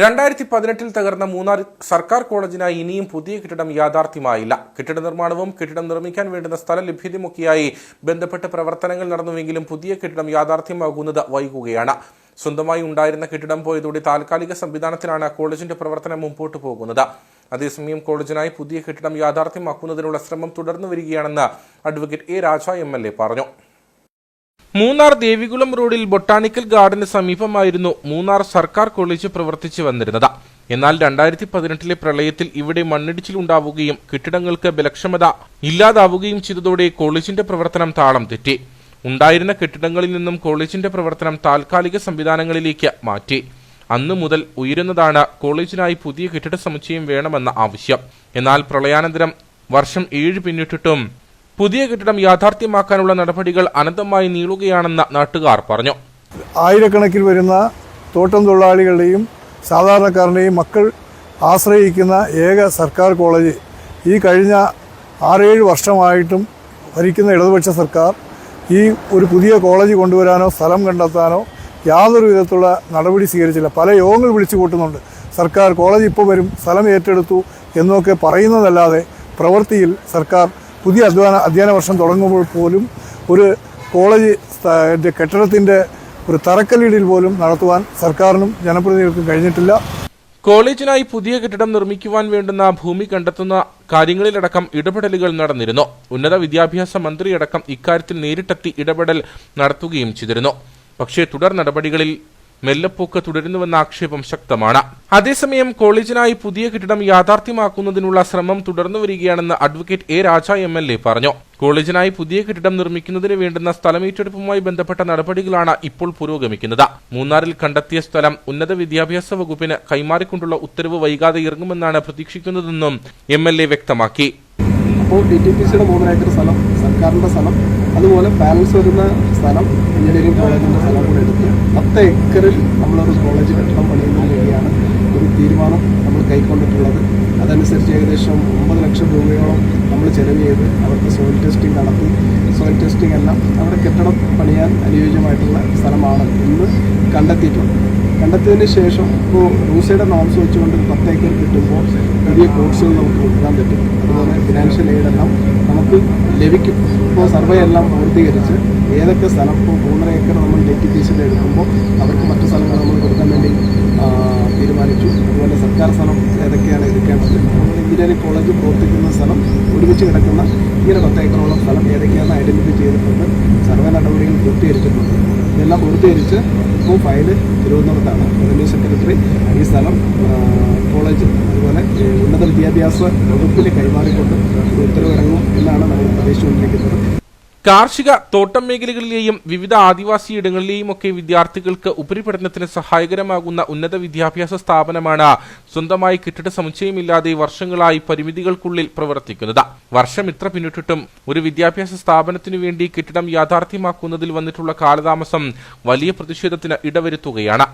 രണ്ടായിരത്തി പതിനെട്ടിൽ തകർന്ന മൂന്നാർ സർക്കാർ കോളേജിനായി ഇനിയും പുതിയ കെട്ടിടം യാഥാർത്ഥ്യമായില്ല. കെട്ടിട നിർമ്മാണവും കെട്ടിടം നിർമ്മിക്കാൻ വേണ്ടുന്ന സ്ഥല ലഭ്യതയുമൊക്കെയായി ബന്ധപ്പെട്ട പ്രവർത്തനങ്ങൾ നടന്നുവെങ്കിലും പുതിയ കെട്ടിടം യാഥാർത്ഥ്യമാകുന്നത് വൈകുകയാണ്. സ്വന്തമായി ഉണ്ടായിരുന്ന കെട്ടിടം പോയതോടെ താൽക്കാലിക സംവിധാനത്തിലാണ് കോളേജിന്റെ പ്രവർത്തനം മുമ്പോട്ട് പോകുന്നത്. അതേസമയം കോളേജിനായി പുതിയ കെട്ടിടം യാഥാർത്ഥ്യമാക്കുന്നതിനുള്ള ശ്രമം തുടർന്നു വരികയാണെന്ന് അഡ്വക്കേറ്റ് എ രാജ എം പറഞ്ഞു. മൂന്നാർ ദേവികുളം റോഡിൽ ബൊട്ടാണിക്കൽ ഗാർഡന് സമീപമായിരുന്നു മൂന്നാർ സർക്കാർ കോളേജ് പ്രവർത്തിച്ചു വന്നിരുന്നത്. എന്നാൽ രണ്ടായിരത്തി പതിനെട്ടിലെ പ്രളയത്തിൽ ഇവിടെ മണ്ണിടിച്ചിലുണ്ടാവുകയും കെട്ടിടങ്ങൾക്ക് ബലക്ഷമത ഇല്ലാതാവുകയും ചെയ്തതോടെ കോളേജിന്റെ പ്രവർത്തനം താളം തെറ്റി. ഉണ്ടായിരുന്ന കെട്ടിടങ്ങളിൽ നിന്നും കോളേജിന്റെ പ്രവർത്തനം താൽക്കാലിക സംവിധാനങ്ങളിലേക്ക് മാറ്റി. അന്നു മുതൽ ഉയരുന്നതാണ് കോളേജിനായി പുതിയ കെട്ടിട സമുച്ചയം വേണമെന്ന ആവശ്യം. എന്നാൽ പ്രളയാനന്തരം വർഷം ഏഴ് പിന്നിട്ടിട്ടും പുതിയ കെട്ടിടം യാഥാർത്ഥ്യമാക്കാനുള്ള നടപടികൾ അനന്തമായി നീളുകയാണെന്ന് നാട്ടുകാർ പറഞ്ഞു. ആയിരക്കണക്കിന് വരുന്ന തോട്ടം തൊഴിലാളികളുടെയും സാധാരണക്കാരന്റെയും മക്കൾ ആശ്രയിക്കുന്ന ഏക സർക്കാർ കോളേജ് ഈ കഴിഞ്ഞ ആറേഴ് വർഷമായിട്ടും ഭരിക്കുന്ന ഇടതുപക്ഷ സർക്കാർ ഈ ഒരു പുതിയ കോളേജ് കൊണ്ടുവരാനോ സ്ഥലം കണ്ടെത്താനോ യാതൊരു വിധത്തിലുള്ള നടപടി സ്വീകരിച്ചില്ല. പല യോഗങ്ങൾ വിളിച്ചു കൂട്ടുന്നുണ്ട്. സർക്കാർ കോളേജ് ഇപ്പോൾ വരും സ്ഥലം ഏറ്റെടുത്തു എന്നൊക്കെ പറയുന്നതല്ലാതെ പ്രവൃത്തിയിൽ സർക്കാർ പുതിയ അധ്വാന അധ്യയന വർഷം തുടങ്ങുമ്പോൾ പോലും ഒരു കോളേജ് കെട്ടിടത്തിന്റെ ഒരു തറക്കല്ലിടിൽ പോലും നടത്തുവാൻ സർക്കാരിനും ജനപ്രതിനിധികൾക്കും കഴിഞ്ഞിട്ടില്ല. കോളേജിനായി പുതിയ കെട്ടിടം നിർമ്മിക്കുവാൻ വേണ്ടുന്ന ഭൂമി കണ്ടെത്തുന്ന കാര്യങ്ങളിലടക്കം ഇടപെടലുകൾ നടന്നിരുന്നു. ഉന്നത വിദ്യാഭ്യാസ മന്ത്രിയടക്കം ഇക്കാര്യത്തിൽ നേരിട്ടെത്തി ഇടപെടൽ നടത്തുകയും ചെയ്തിരുന്നു. പക്ഷേ തുടർ നടപടികളിൽ മെല്ലപ്പോക്ക് തുടരുന്നുവെന്ന ആക്ഷേപം ശക്തമാണ്. അതേസമയം കോളേജിനായി പുതിയ കെട്ടിടം യാഥാർത്ഥ്യമാക്കുന്നതിനുള്ള ശ്രമം തുടർന്നു വരികയാണെന്ന് advocate A Raja M L A പറഞ്ഞു. കോളേജിനായി പുതിയ കെട്ടിടം നിർമ്മിക്കുന്നതിന് വേണ്ടുന്ന സ്ഥലമേറ്റെടുപ്പുമായി ബന്ധപ്പെട്ട നടപടികളാണ് ഇപ്പോൾ പുരോഗമിക്കുന്നത്. മൂന്നാറിൽ കണ്ടെത്തിയ സ്ഥലം ഉന്നത വിദ്യാഭ്യാസ വകുപ്പിന് കൈമാറിക്കൊണ്ടുള്ള ഉത്തരവ് വൈകാതെ ഇറങ്ങുമെന്നാണ് പ്രതീക്ഷിക്കുന്നതെന്നും എം എൽ എ വ്യക്തമാക്കി. സ്ഥലം സർക്കാരിന്റെ സ്ഥലം അതുപോലെ ബാലൻസ് വരുന്ന സ്ഥലം എഞ്ചിനീയറിംഗ് കോളേജിന്റെ സ്ഥലം കൂടെ എടുത്ത് പത്ത് ഏക്കറിൽ നമ്മളൊരു കോളേജ് കെട്ടിടം പണിയുന്നതിന് വേണ്ടിയാണ് ഒരു തീരുമാനം നമ്മൾ കൈക്കൊണ്ടിട്ടുള്ളത്. അതനുസരിച്ച് ഏകദേശം ഒമ്പത് ലക്ഷം രൂപയോളം നമ്മൾ ചെലവ് ചെയ്ത് അവർക്ക് സോയിൽ ടെസ്റ്റിംഗ് നടത്തി. സോയിൽ ടെസ്റ്റിംഗ് എല്ലാം അവിടെ കെട്ടിടം പണിയാൻ അനുയോജ്യമായിട്ടുള്ള സ്ഥലമാണ് എന്ന് കണ്ടെത്തിയിട്ടുണ്ട്. കണ്ടെത്തിയതിന് ശേഷം ഇപ്പോൾ റൂസയുടെ നോംസ് വെച്ചുകൊണ്ട് പത്ത് ഏക്കർ കിട്ടുമ്പോൾ പുതിയ കോഴ്സുകൾ നമുക്ക് കൊടുക്കാൻ പറ്റും. അതുപോലെ ഫിനാൻഷ്യൽ എയ്ഡ് എല്ലാം നമുക്ക് ലഭിക്കും. ഇപ്പോൾ സർവേ എല്ലാം പൂർത്തീകരിച്ച് ഏതൊക്കെ സ്ഥലം ഇപ്പോൾ മൂന്നര ഏക്കർ നമ്മൾ ഡേറ്റ് പീസിൽ എടുക്കുമ്പോൾ അവർക്ക് മറ്റു സ്ഥലങ്ങൾ നമ്മൾ കൊടുക്കാൻ വേണ്ടി തീരുമാനിച്ചു. അതുപോലെ സർക്കാർ സ്ഥലം ഏതൊക്കെയാണ് എടുക്കേണ്ടത്? എഞ്ചിനീയറിംഗ് കോളേജ് പ്രവർത്തിക്കുന്ന സ്ഥലം ഒരുമിച്ച് കിടക്കുന്ന ഇങ്ങനെ പത്തേക്കറോളം സ്ഥലം ഏതൊക്കെയാണ് ഐഡന്റിഫൈ ചെയ്തിട്ടുണ്ട്. സർവേ നടപടികൾ പൂർത്തീകരിച്ചിട്ടുണ്ട്. ഇതെല്ലാം പൂർത്തീകരിച്ച് ഇപ്പോൾ ഫയൽ തിരുവനന്തപുരത്താണ്. റവന്യൂ സെക്രട്ടറി ഈ സ്ഥലം കോളേജ് അതുപോലെ ഉന്നത വിദ്യാഭ്യാസ വകുപ്പിൽ കൈമാറിക്കൊണ്ട് ഉത്തരവിറങ്ങും എന്നാണ് നമ്മൾ പ്രതീക്ഷിച്ചുകൊണ്ടിരിക്കുന്നത്. കാർഷിക തോട്ടം മേഖലകളിലെയും വിവിധ ആദിവാസി ഇടങ്ങളിലെയും ഒക്കെ വിദ്യാർത്ഥികൾക്ക് ഉപരിപഠനത്തിന് സഹായകരമാകുന്ന ഉന്നത വിദ്യാഭ്യാസ സ്ഥാപനമാണ് സ്വന്തമായി കെട്ടിട സമുച്ചയമില്ലാതെ വർഷങ്ങളായി പരിമിതികൾക്കുള്ളിൽ പ്രവർത്തിക്കുന്നത്. വർഷം ഇത്ര പിന്നിട്ടിട്ടും ഒരു വിദ്യാഭ്യാസ സ്ഥാപനത്തിനു വേണ്ടി കെട്ടിടം യാഥാർത്ഥ്യമാക്കുന്നതിൽ വന്നിട്ടുള്ള കാലതാമസം വലിയ പ്രതിഷേധത്തിന് ഇടവരുത്തുകയാണ്.